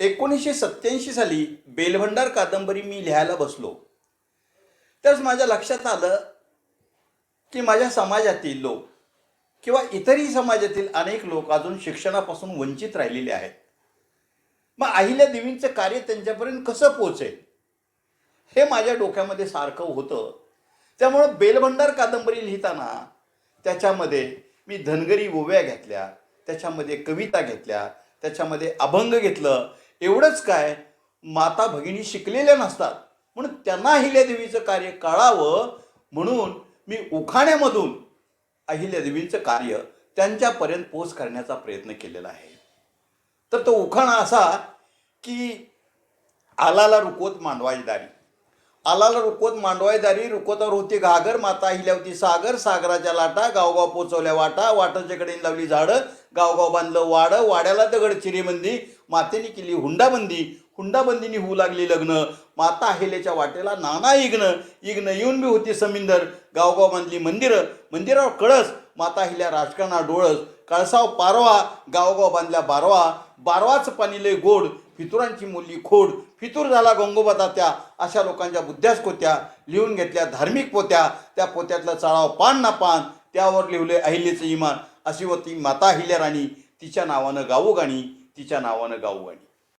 एकोणीसशे सत्त्याऐंशी साली बेलभंडार कादंबरी मी लिहायला बसलो. त्याच माझ्या लक्षात आलं की माझ्या समाजातील लोक किंवा इतरही समाजातील अनेक लोक अजून शिक्षणापासून वंचित राहिलेले आहेत. मग अहिल्या देवींचं कार्य त्यांच्यापर्यंत कसं पोचेल हे माझ्या डोक्यामध्ये सारखं होतं. त्यामुळं बेलभंडार कादंबरी लिहिताना त्याच्यामध्ये मी धनगरी ओव्या घेतल्या त्याच्यामध्ये कविता घेतल्या त्याच्यामध्ये अभंग घेतलं एवढंच काय माता भगिनी शिकलेल्या नसतात. म्हणून त्यांना अहिल्यादेवीचं कार्य कळावं म्हणून मी उखाण्यामधून अहिल्यादेवींचं कार्य त्यांच्यापर्यंत पोच करण्याचा प्रयत्न केलेला आहे. तर तो उखाणा असा की आलाला रुकवत मांडवाई दारी. आलाला रुकोत मांडवायदारी रुकोतावर होती घागर माता हिल्या होती सागर सागराच्या लाटा गावगाव पोचवल्या वाटा वाटाच्या कडेने लावली झाडं गावगाव बांधलं वाडं वाड्याला दगड चिरेबंदी मातेने केली हुंडाबंदी हुंडाबंदीने होऊ लागली लग्न माता अहिल्याच्या वाटेला नाना इग्न इग्न येऊन बी होती समिंदर गावगाव बांधली मंदिरं मंदिरावर कळस माता हिल्या राजकारणा डोळस कळसाव पारवा गावगाव बांधल्या बारवा. बारवाच पाणी लय गोड फितुरांची मुली खोड. फितूर झाला गंगोबा तात्या अशा लोकांच्या बुद्ध्यास कोत्या. लिहून घेतल्या धार्मिक पोत्या त्या पोत्यातलं चाळाव पान ना पान त्यावर लिहिले अहिल्याचं इमान. अशी होती माता अहिल्या राणी तिच्या नावानं गाऊ गाणी तिच्या नावानं गाऊ गाणी